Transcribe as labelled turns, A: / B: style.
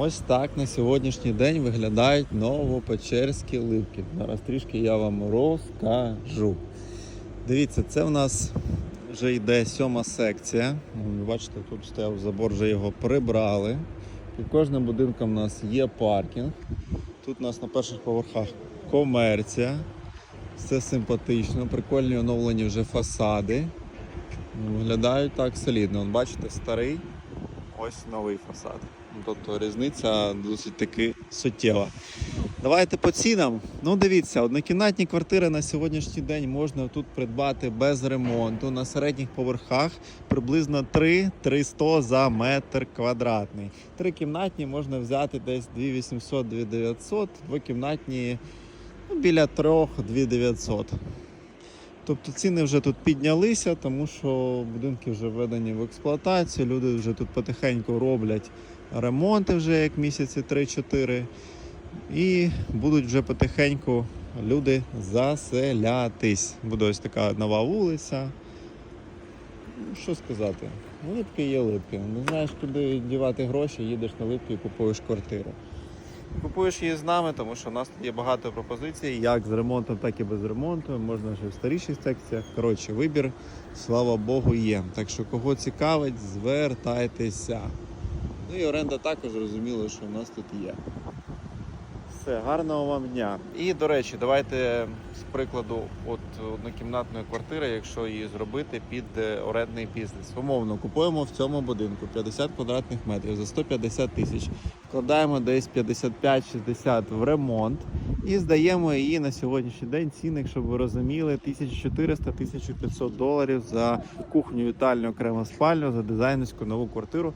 A: Ось так на сьогоднішній день виглядають новопечерські ливки. Зараз трішки я вам розкажу. Дивіться, це в нас вже йде сьома секція. Бачите, тут стояв забор, вже його прибрали. Під кожним будинком у нас є паркінг. Тут у нас на перших поверхах комерція. Все симпатично, прикольні оновлені вже фасади. Виглядають так солідно. Бачите, старий, ось новий фасад. Ну, Тобто різниця досить таки суттєва. Давайте по цінам. Ну, дивіться, однокімнатні квартири на сьогоднішній день можна тут придбати без ремонту на середніх поверхах приблизно 3-300 за метр квадратний. Трикімнатні можна взяти десь 2800-2900, двокімнатні ну, біля 3-2900. Тобто ціни вже тут піднялися, тому що будинки вже введені в експлуатацію, люди вже тут потихеньку роблять ремонти вже як місяці 3-4. І будуть вже потихеньку люди заселятись. Буде ось така нова вулиця. Що сказати? Липки є липки. Не знаєш, куди дівати гроші, їдеш на липки і купуєш квартиру. Купуєш її з нами, тому що у нас є багато пропозицій, як з ремонтом, так і без ремонту. Можна ще в старіших секціях. Коротше, вибір, слава Богу, є. Так що кого цікавить, звертайтеся. Ну і оренда також зрозуміло, що у нас тут є. Все, гарного вам дня. І до речі, давайте з прикладу от однокімнатної квартири, якщо її зробити під е, орендний бізнес. Умовно, купуємо в цьому будинку 50 квадратних метрів за 150 тисяч, вкладаємо десь 55-60 в ремонт і здаємо її на сьогоднішній день цінник, щоб ви розуміли, 1400-1500 доларів за кухню, вітальню, окрему спальню, за дизайнерську нову квартиру